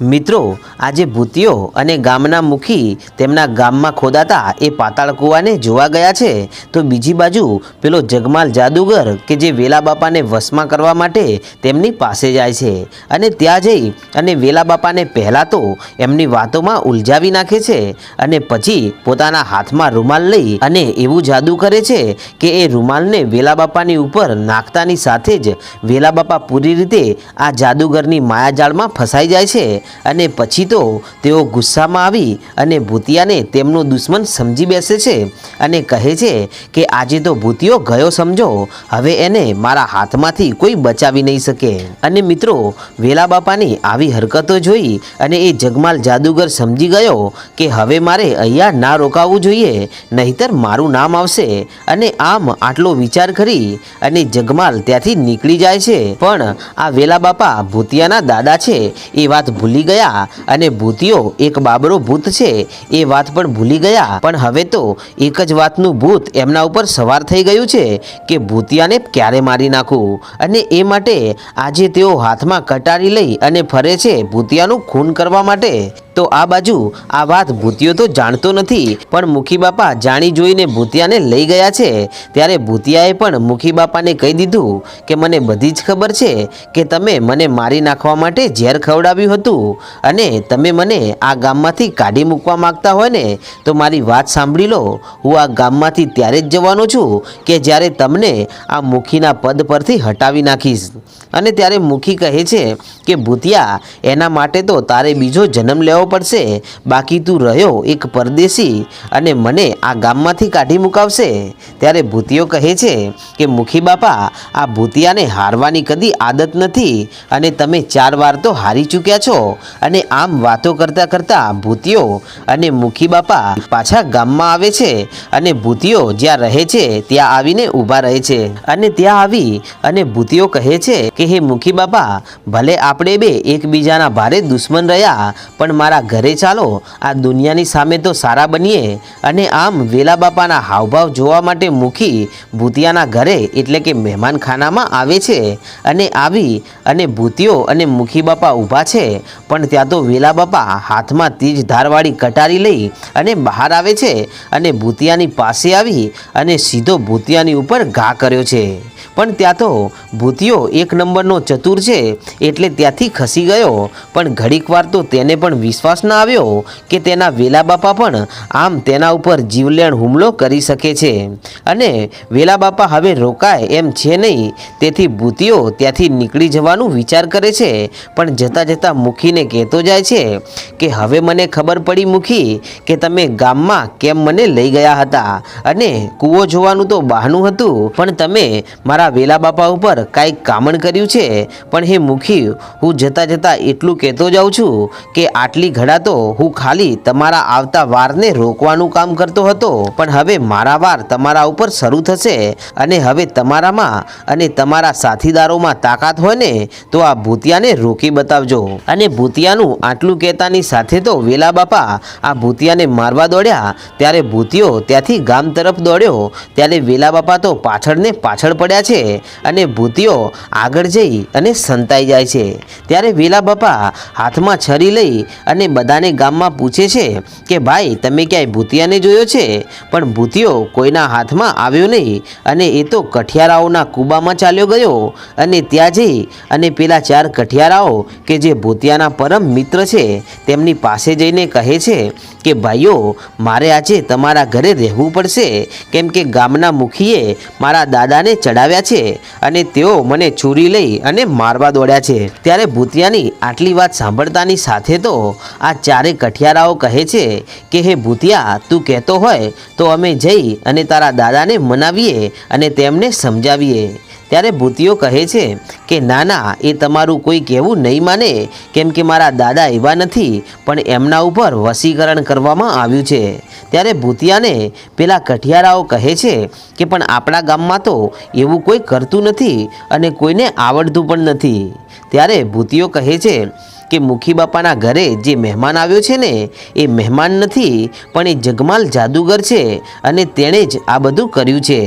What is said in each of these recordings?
મિત્રો, આજે ભૂતિયો અને ગામના મુખી તેમના ગામમાં ખોદાતા એ પાતાળ કૂવાને જોવા ગયા છે. તો બીજી બાજુ પેલો જગમાલ જાદુગર કે જે વેલા બાપાને વશમાં કરવા માટે તેમની પાસે જાય છે અને ત્યાં જઈ અને વેલા બાપાને પહેલાં તો એમની વાતોમાં ઉલઝાવી નાખે છે અને પછી પોતાના હાથમાં રૂમાલ લઈ અને એવું જાદુ કરે છે કે એ રૂમાલને વેલા બાપાની ઉપર નાખતાની સાથે જ વેલા બાપા પૂરી રીતે આ જાદુગરની માયાજાળમાં ફસાઈ જાય છે અને પછી તો તેઓ ગુસ્સામાં આવી અને ભૂતિયાને તેમનો દુશ્મન સમજી બેસે છે અને કહે છે કે આજે તો ભૂતિયો ગયો સમજો, હવે એને મારા હાથમાંથી કોઈ બચાવી નહીં શકે. અને મિત્રો, વેલા બાપાની આવી હરકતો જોઈ અને એ જગમાલ જાદુગર સમજી ગયો કે હવે મારે અહીંયા ના રોકાવું જોઈએ, નહીતર મારું નામ આવશે અને આમ આટલો વિચાર કરી અને જગમાલ ત્યાંથી નીકળી જાય છે. પણ આ વેલા બાપા ભૂતિયાના દાદા છે, એ વાત ભૂલી ગયા અને ભૂતિયો એક બાબરો ભૂત છે, એ વાત પણ ભૂલી ગયા. પણ હવે તો એક જ વાતનું ભૂત એમના ઉપર સવાર થઈ ગયું છે કે ભૂતિયાને ક્યારે મારી નાખું? અને એ માટે આજે તેઓ હાથમાં કટારી લઈ અને ફરે છે ભૂતિયાનું ખૂન કરવા માટે. તો આ બાજુ આ વાત ભૂતિયો તો જાણતો નથી, પણ મુખી બાપા જાણી જોઈને ભૂતિયાને લઈ ગયા છે. ત્યારે ભૂતિયાએ પણ મુખી બાપાને કહી દીધું કે, મને બધી જ ખબર છે કે તમે મને મારી નાખવા માટે ઝેર ખવડાવ્યું હતું. અને તમે મને આ ગામમાંથી કાઢી મૂકવા માંગતા હોય ને, તો મારી વાત સાંભળી લો. હું આ ગામમાંથી ત્યારે જ જવાનો છું કે જ્યારે તમને આ મુખીના પદ પરથી હટાવી નાખીશ. અને ત્યારે મુખી કહે છે કે, ભૂતિયા, એના માટે તો તારે બીજો જન્મ લેવો પડશે. બાકી તું રહ્યો એક પરદેશી અને મને આ ગામમાંથી કાઢી મુકાવશે. ત્યારે ભૂતિયો કહે છે કે, મુખી બાપા, આ ભૂતિયાને હારવાની કદી આદત નથી અને તમે ચાર વાર તો હારી ચૂક્યા છો. અને આમ વાતો કરતાં કરતાં ભૂતિયો અને મુખી બાપા પાછા ગામમાં આવે છે અને ભૂતિયો જ્યાં રહે છે ત્યાં આવીને ઊભા રહે છે. અને ત્યાં આવી અને ભૂતિયો કહે છે કે, હે મુખી બાપા, ભલે આપણે બે એકબીજાના ભારે દુશ્મન રહ્યા, પણ મારા ઘરે ચાલો, આ દુનિયાની સામે તો સારા બનીએ. અને આમ વેલા બાપાના હાવભાવ જોવા માટે મુખી ભૂતિયાના ઘરે એટલે કે મહેમાનખાનામાં આવે છે. અને આવી અને ભૂતિયો અને મુખી બાપા ઊભા છે પણ ત્યાં તો વેલા બાપા હાથમાં તીજ ધારવાળી કટારી લઈ અને બહાર આવે છે અને ભૂતિયાની પાસે આવી અને સીધો ભૂતિયાની ઉપર ઘા કર્યો છે. પણ ત્યાં તો ભૂતિયો એક નંબરનો ચતુર છે એટલે ત્યાંથી ખસી ગયો. પણ ઘડીક વાર તો તેને પણ વિશ્વાસ ન આવ્યો કે તેના વેલા બાપા પણ આમ તેના ઉપર જીવલેણ હુમલો કરી શકે છે. અને વેલા બાપા હવે રોકાય એમ છે નહીં. તેથી ભૂતિયો ત્યાંથી નીકળી જવાનું વિચાર કરે છે. પણ જતાં જતાં મુખીને કહેતો જાય છે કે હવે મને ખબર પડી મુખી કે તમે ગામમાં કેમ મને લઈ ગયા હતા. અને કૂવો જોવાનું તો બહાનું હતું, પણ તમે મારા વેલા બાપા ઉપર કાંઈક કામણ કર્યું છે. પણ હે મુખી, હું જતાં જતાં એટલું કહેતો જાઉં છું કે આટલી ઘડા તો હું ખાલી તમારા આવતા વારને રોકવાનું કામ કરતો હતો. પણ હવે મારા વાર તમારા ઉપર શરૂ થશે અને હવે તમારામાં અને તમારા સાથીદારોમાં તાકાત હોય ને, તો આ ભૂતિયાને રોકી બતાવજો. અને ભૂતિયાનું આટલું કહેતાની સાથે તો વેલા બાપા આ ભૂતિયાને મારવા દોડ્યા. ત્યારે ભૂતિયો ત્યાંથી ગામ તરફ દોડ્યો. ત્યારે વેલા બાપા તો પાછળને પાછળ પડ્યા છે અને ભૂતિયો આગળ જઈ અને સંતાઈ જાય છે. ત્યારે વેલા બાપા હાથમાં છરી લઈ અને બધાને ગામમાં પૂછે છે કે, ભાઈ, તમે ક્યાંય ભૂતિયાને જોયો છે? પણ ભૂતિયો કોઈના હાથમાં આવ્યો નહીં અને એ તો કઠિયારાઓના કૂબામાં ચાલ્યો ગયો અને ત્યાં જઈ અને પેલા ચાર કઠિયારાઓ કે જે ભૂતિયાના પરમ મિત્ર છે, તેમની પાસે જઈને કહે છે કે, ભાઈઓ, મારે આજે તમારા ઘરે રહેવું પડશે. કેમ કે ગામના મુખીએ મારા દાદાને ચડાવ્યા છે અને તેઓ મને છુરી લઈ અને મારવા દોડ્યા છે. ત્યારે ભૂતિયાની આટલી વાત સાંભળતાની સાથે તો આ ચારે કઠિયારાઓ કહે છે કે, હે ભૂતિયા, તું કહેતો હોય તો અમે જઈ અને તારા દાદાને મનાવીએ અને તેમને સમજાવીએ. ત્યારે ભૂતિયો કહે છે કે ના ના એ તમારું કોઈ કહેવું નહીં માને, કેમ કે મારા દાદા એવા નથી, પણ એમના ઉપર વસીકરણ કરવામાં આવ્યું છે. ત્યારે ભૂતિયાને પેલા કઠિયારાઓ કહે છે કે, પણ આપણા ગામમાં તો એવું કોઈ કરતું નથી અને કોઈને આવડતું પણ નથી. ત્યારે ભૂતિયો કહે છે કે મુખી બાપાના ઘરે જે મહેમાન આવ્યો છે ને, એ મહેમાન નથી, પણ એ જગમાલ જાદુગર છે અને તેણે જ આ બધું કર્યું છે.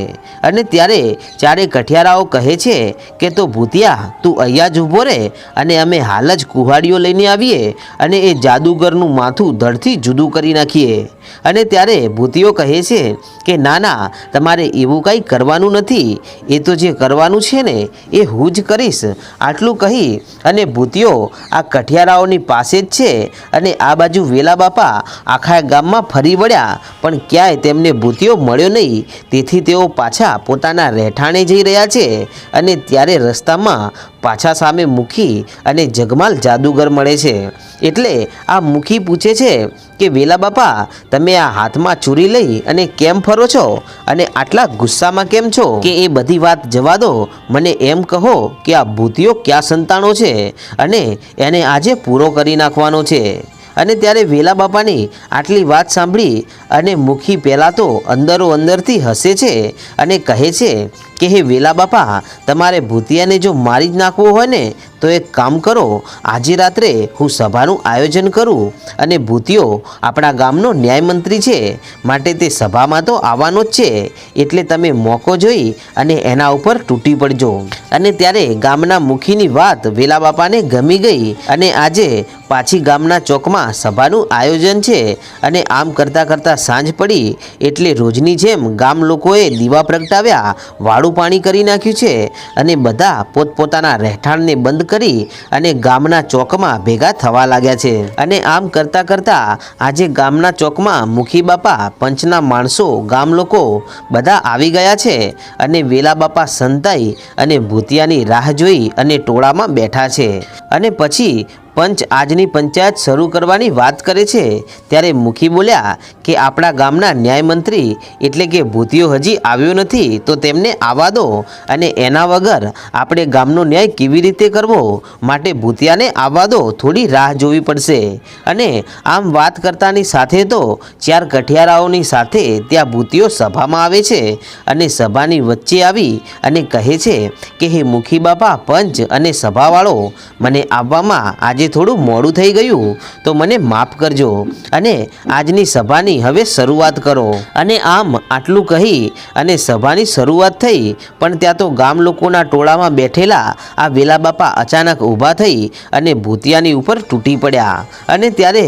અને ત્યારે ચારે કઠિયારાઓ કહે છે કે, તો ભૂતિયા, તું અહીંયા જ ઊભો રહે અને અમે હાલ જ કુહાડીઓ લઈને આવીએ અને એ જાદુગરનું માથું ધડથી જુદું કરી નાખીએ. અને ત્યારે ભૂતિઓ કહે છે કે ના ના તમારે એવું કંઈ કરવાનું નથી. એ તો જે કરવાનું છે ને, એ હું જ કરીશ. આટલું કહી અને ભૂતિઓ આ કઠિયારાઓની પાસે જ છે અને આ બાજુ વેલા બાપા આખા ગામમાં ફરી વળ્યા. પણ ક્યાંય તેમને ભૂતિઓ મળ્યો નહીં. તેથી તેઓ પાછા પોતાના રહેઠાણે જઈ રહ્યા છે અને ત્યારે રસ્તામાં પાછા સામે મૂકી અને જગમાલ જાદુગર મળે છે. એટલે આ મુખી પૂછે છે કે, વેલા બાપા, તમે આ હાથમાં ચૂરી લઈ અને કેમ ફરો છો? અને આટલા ગુસ્સામાં કેમ છો? કે એ બધી વાત જવા દો. મને એમ કહો કે આ ભૂતિઓ ક્યાં સંતાણો છે અને એને આજે પૂરો કરી નાખવાનો છે. અને ત્યારે વેલા બાપાની આટલી વાત સાંભળી અને મુખી પહેલાં તો અંદરો અંદરથી હસે છે અને કહે છે કે, હે વેલા બાપા, તમારે ભૂતિયાને જો મારી જ નાખવો હોય ને, તો એક કામ કરો. આજે રાત્રે હું સભાનું આયોજન કરું અને ભૂતિયો આપણા ગામનો ન્યાયમંત્રી છે. માટે તે સભામાં તો આવવાનો જ છે. એટલે તમે મોકો જોઈ અને એના ઉપર તૂટી પડજો. અને ત્યારે ગામના મુખીની વાત વેલા બાપાને ગમી ગઈ અને આજે પાછી ગામના ચોકમાં સભાનું આયોજન છે. અને આમ કરતાં કરતાં સાંજ પડી એટલે રોજની જેમ ગામ લોકોએ દીવા પ્રગટાવ્યા. વાળું પાણી કરી નાખ્યું છે અને બધા પોતપોતાના રહેઠાણને બંધ કરી અને ગામના ચોકમાં ભેગા થવા લાગ્યા છે. અને આમ કરતાં કરતાં આજે ગામના ચોકમાં મુખી બાપા પંચના માણસો ગામ લોકો બધા આવી ગયા છે અને વેલા બાપા સંતાઈ અને ભૂતિયાની રાહ જોઈ અને ટોળામાં બેઠા છે. અને પછી પંચ આજની પંચાયત શરૂ કરવાની વાત કરે છે, ત્યારે મુખી બોલ્યા કે આપણા ગામના ન્યાયમંત્રી એટલે કે ભૂતિયો હજી આવ્યો નથી, તો તેમને આવવા દો અને એના વગર આપણે ગામનો ન્યાય કેવી રીતે કરવો માટે ભૂતિયાને આવવા દો થોડી રાહ જોવી પડશે. અને આમ વાત કરતાની સાથે તો ચાર કઠિયારાઓની સાથે ત્યાં ભૂતિયો સભામાં આવે છે અને સભાની વચ્ચે આવી અને કહે છે કે, હે મુખી બાપા, પંચ અને સભાવાળો, મને આવવામાં આજે થોડું મોડું થઈ ગયું, તો મને માફ કરજો. અને આજની સભાની હવે શરૂઆત કરો. અને આમ આટલું કહી અને સભાની શરૂઆત થઈ, પણ ત્યાં તો ગામ લોકોના ટોળામાં બેઠેલા આ વેલા બાપા અચાનક ઊભા થઈ અને ભૂતિયાની ઉપર તૂટી પડ્યા. અને ત્યારે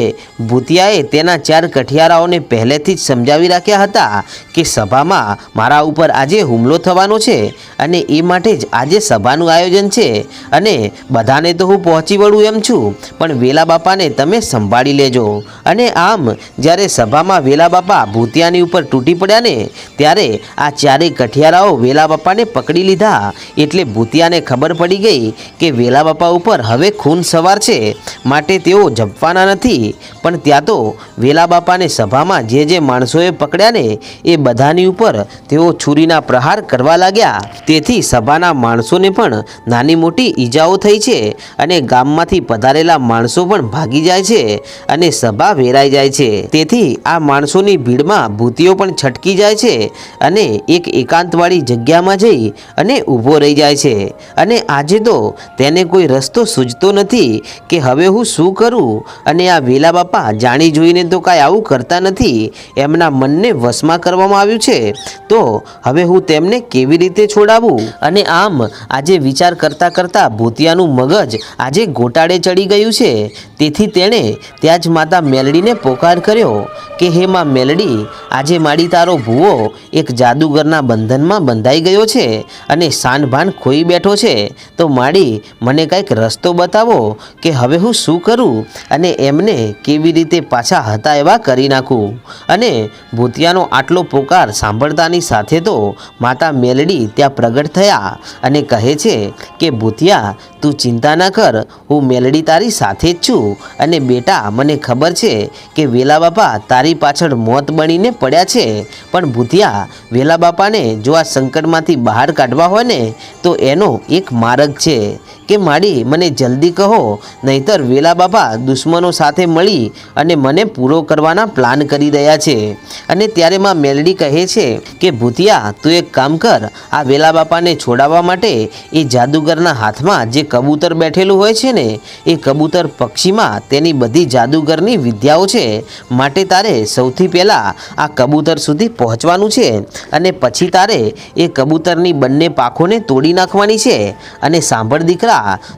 ભૂતિયાએ તેના ચાર કઠિયારાઓને પહેલેથી જ સમજાવી રાખ્યા હતા કે સભામાં મારા ઉપર આજે હુમલો થવાનો છે અને એ માટે જ આજે સભાનું આયોજન છે. અને બધાને તો હું પહોંચી વળું એમ છું. પણ વેલા બાપાને તમે સંભાળી લેજો. અને આમ, જ્યારે સભામાં વેલા બાપા ભૂતિયાની ઉપર તૂટી પડ્યા ને, ત્યારે આ ચારેય કઠિયારાઓ વેલા બાપાને પકડી લીધા. એટલે ભૂતિયાને ખબર પડી ગઈ કે વેલા બાપા ઉપર હવે ખૂન સવાર છે. માટે તેઓ જપવાના નથી. પણ ત્યાં તો વેલા બાપાને સભામાં જે જે માણસોએ પકડ્યા ને, એ બધાની ઉપર તેઓ છુરીના પ્રહાર કરવા લાગ્યા. તેથી સભાના માણસોને પણ નાની મોટી ઈજાઓ થઈ છે અને ગામમાંથી પધારેલા માણસો પણ ભાગી જાય છે અને સભા વેરાઈ જાય છે. તેથી આ માણસોની ભીડમાં ભૂતિઓ પણ છટકી જાય છે અને એક એકાંતવાળી જગ્યામાં જઈ અને ઊભો રહી જાય છે. અને આજે તો તેને કોઈ રસ્તો સૂઝતો નથી કે હવે હું શું કરું અને આ વેલા બાપા જાણી જોઈને તો કાંઈ આવું કરતા નથી. એમના મનને વશમાં કરવામાં આવ્યું છે. તો હવે હું તેમને કેવી રીતે છોડાવું? અને આમ આજે વિચાર કરતાં કરતાં ભૂતિયાનું મગજ આજે ગોટાળે ચડી ગયું છે. તેથી તેણે ત્યાં જ માતા મેલડીને પોકાર કર્યો કે, હે માં મેલડી, આજે માડી તારો ભૂવો એક જાદુગરના બંધનમાં બંધાઈ ગયો છે અને સાનભાન ખોઈ બેઠો છે. તો માડી, મને કંઈક રસ્તો બતાવો કે હવે હું શું કરું અને એમને કેવી રીતે પાછા હતા એવા કરી નાખું. અને ભૂતિયાનો આટલો પોકાર સાંભળતાની સાથે તો માતા મેલડી ત્યાં પ્રગટ થયા અને કહે છે કે, ભૂતિયા, તું ચિંતા ના કર. હું મેલડી તારી સાથે જ છું. અને બેટા, મને ખબર છે કે વેલા બાપા તારી પાછળ મોત બનીને પડ્યા છે. પણ ભૂતિયા, વેલા બાપાને જો આ સંકટમાંથી બહાર કાઢવા હોય ને, તો એનો એક માર્ગ છે. કે માડી, મને જલ્દી કહો, નહીતર વેલા બાપા દુશ્મનો સાથે મળી અને મને પૂરો કરવાના પ્લાન કરી રહ્યા છે. અને ત્યારે માં મેલડી કહે છે કે, ભૂતિયા, તું એક કામ કર, આ વેલા બાપાને છોડાવવા માટે એ જાદુગરના હાથમાં જે કબૂતર બેઠેલું હોય છે ને, એ કબૂતર પક્ષીમાં તેની બધી જાદુગરની વિદ્યાઓ છે. માટે તારે સૌથી પહેલાં આ કબૂતર સુધી પહોંચવાનું છે અને પછી તારે એ કબૂતરની બંને પાંખોને તોડી નાખવાની છે. અને સાંભળ દીકરા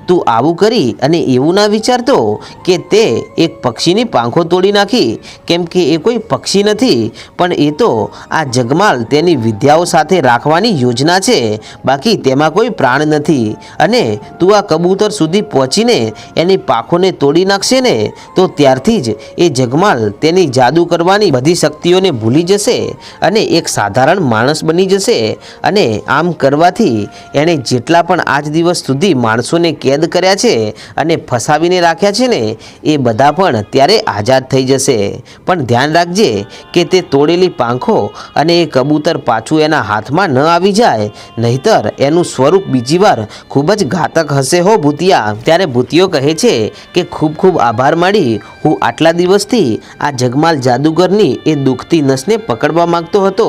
તું આવું કરી અને એવું ના વિચારતો કે તે એક પક્ષીની પાંખો તોડી નાખી. કેમ કે એ કોઈ પક્ષી નથી, પણ એ તો આ જગમાલ તેની વિદ્યાઓ સાથે રાખવાની યોજના છે. બાકી તેમાં કોઈ પ્રાણ નથી. અને તું આ કબૂતર સુધી પહોંચીને એની પાંખોને તોડી નાખશે ને, તો ત્યારથી જ એ જગમાલ તેની જાદુ કરવાની બધી શક્તિઓને ભૂલી જશે અને એક સાધારણ માણસ બની જશે. અને આમ કરવાથી એણે જેટલા પણ આજ દિવસ સુધી માણસોને કેદ કર્યા છે અને ફસાવીને રાખ્યા છે ને, એ બધા પણ ત્યારે આઝાદ થઈ જશે. પણ ધ્યાન રાખજે કે તે તોડેલી પાંખો અને એ કબૂતર પાછું એના હાથમાં ન આવી જાય, નહીતર એનું સ્વરૂપ બીજી વાર ખૂબ જ ઘાતક હશે હો ભૂતિયા. ત્યારે ભૂતિયો કહે છે કે, ખૂબ ખૂબ આભાર માડી, હું આટલા દિવસથી આ જગમાલ જાદુગરની એ દુખતી નસને પકડવા માંગતો હતો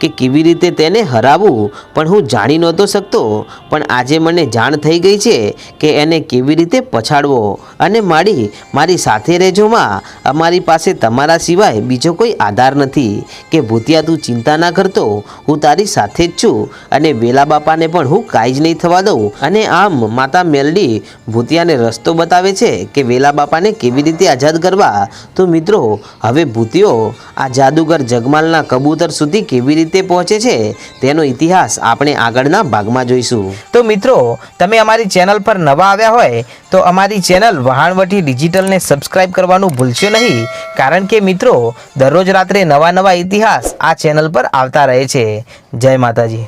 કે કેવી રીતે તેને હરાવવું પણ હું જાણી નહોતો શકતો. પણ આજે મને જાણ થઈ ગઈ છે કે એને કેવી રીતે પછાડવો? અને માડી, મારી સાથે રહેજો માં. અમારી પાસે તમારા સિવાય બીજો કોઈ આધાર નથી. કે ભૂતિયા તું ચિંતા ના કરતો, હું તારી સાથે જ છું. અને વેલા બાપાને પણ હું કાંઈ જ નહીં થવા દઉં. અને આમ માતા મેલડી ભૂતિયાને રસ્તો બતાવે છે કે વેલા બાપાને કેવી રીતે આઝાદ કરવા. તો મિત્રો, હવે ભૂતિયો, આ જાદુગર જગમાલના કબૂતર સુધી કેવી રીતે પહોંચે છે, તેનો ઇતિહાસ આપણે આગળના ભાગમાં જોઈશું. તો મિત્રો, તમે અમારી ચેનલ પર નવા આવ્યા હોય તો અમારી ચેનલ વહાણવટી ડિજિટલને સબસ્ક્રાઇબ કરવાનું ભૂલશો નહીં. કારણ કે મિત્રો, દરરોજ રાત્રે નવા નવા ઇતિહાસ આ ચેનલ પર આવતા રહે છે. જય માતાજી.